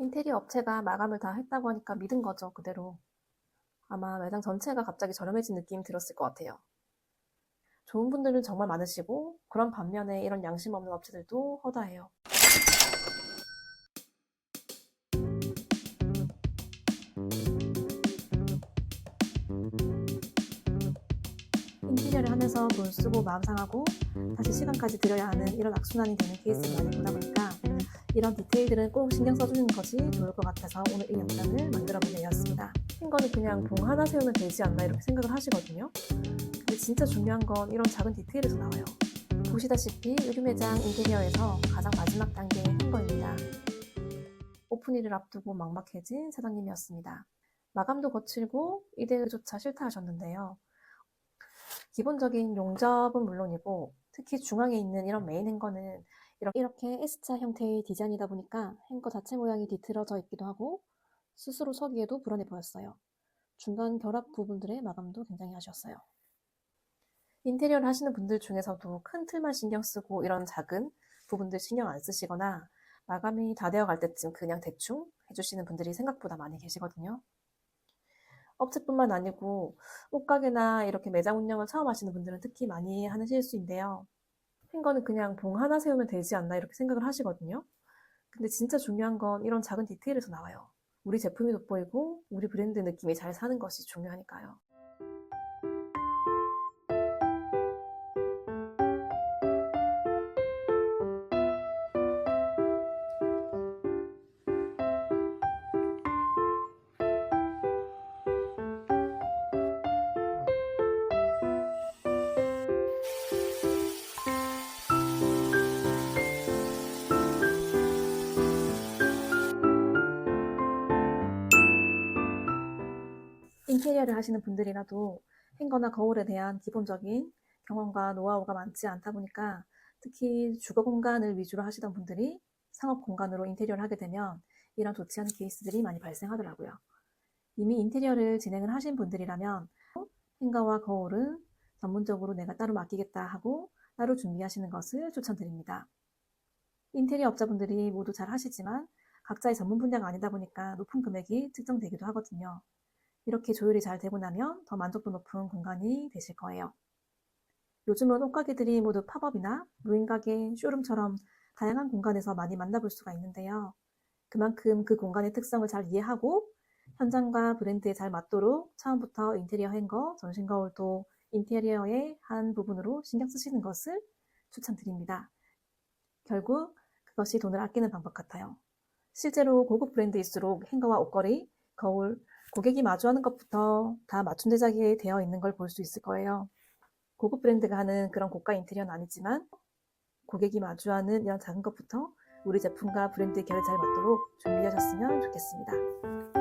인테리어 업체가 마감을 다 했다고 하니까 믿은 거죠, 그대로. 아마 매장 전체가 갑자기 저렴해진 느낌 들었을 것 같아요. 좋은 분들은 정말 많으시고, 그런 반면에 이런 양심 없는 업체들도 허다해요. 인테리어를 하면서 돈 쓰고 마음 상하고 다시 시간까지 들여야 하는 이런 악순환이 되는 케이스를 많이 보다 보니까 이런 디테일들은 꼭 신경 써주는 것이 좋을 것 같아서 오늘 이 영상을 만들어보게 되었습니다. 한 거는 그냥 봉 하나 세우면 되지 않나 이렇게 생각을 하시거든요. 근데 진짜 중요한 건 이런 작은 디테일에서 나와요. 보시다시피 의류 매장 인테리어에서 가장 마지막 단계인 행거입니다. 오픈일을 앞두고 막막해진 사장님이었습니다. 마감도 거칠고 이대조차 싫다 하셨는데요. 기본적인 용접은 물론이고 특히 중앙에 있는 이런 메인 행거는 이렇게 S자 형태의 디자인이다 보니까 행거 자체 모양이 뒤틀어져 있기도 하고 스스로 서기에도 불안해 보였어요. 중간 결합 부분들의 마감도 굉장히 아쉬웠어요. 인테리어를 하시는 분들 중에서도 큰 틀만 신경 쓰고 이런 작은 부분들 신경 안 쓰시거나 마감이 다 되어 갈 때쯤 그냥 대충 해주시는 분들이 생각보다 많이 계시거든요. 업체뿐만 아니고 옷가게나 이렇게 매장 운영을 처음 하시는 분들은 특히 많이 하는 실수인데요. 행거는 그냥 봉 하나 세우면 되지 않나 이렇게 생각을 하시거든요. 근데 진짜 중요한 건 이런 작은 디테일에서 나와요. 우리 제품이 돋보이고 우리 브랜드 느낌이 잘 사는 것이 중요하니까요. 인테리어를 하시는 분들이라도 행거나 거울에 대한 기본적인 경험과 노하우가 많지 않다 보니까 특히 주거 공간을 위주로 하시던 분들이 상업 공간으로 인테리어를 하게 되면 이런 좋지 않은 케이스들이 많이 발생하더라고요. 이미 인테리어를 진행을 하신 분들이라면 행거와 거울은 전문적으로 내가 따로 맡기겠다 하고 따로 준비하시는 것을 추천드립니다. 인테리어 업자분들이 모두 잘 하시지만 각자의 전문 분야가 아니다 보니까 높은 금액이 측정되기도 하거든요. 이렇게 조율이 잘 되고 나면 더 만족도 높은 공간이 되실 거예요. 요즘은 옷가게들이 모두 팝업이나 무인가게, 쇼룸처럼 다양한 공간에서 많이 만나볼 수가 있는데요. 그만큼 그 공간의 특성을 잘 이해하고 현장과 브랜드에 잘 맞도록 처음부터 인테리어 행거, 전신 거울도 인테리어의 한 부분으로 신경 쓰시는 것을 추천드립니다. 결국 그것이 돈을 아끼는 방법 같아요. 실제로 고급 브랜드일수록 행거와 옷걸이, 거울, 고객이 마주하는 것부터 다 맞춤 제작이 되어 있는 걸 볼 수 있을 거예요. 고급 브랜드가 하는 그런 고가 인테리어는 아니지만 고객이 마주하는 이런 작은 것부터 우리 제품과 브랜드의 결이 잘 맞도록 준비하셨으면 좋겠습니다.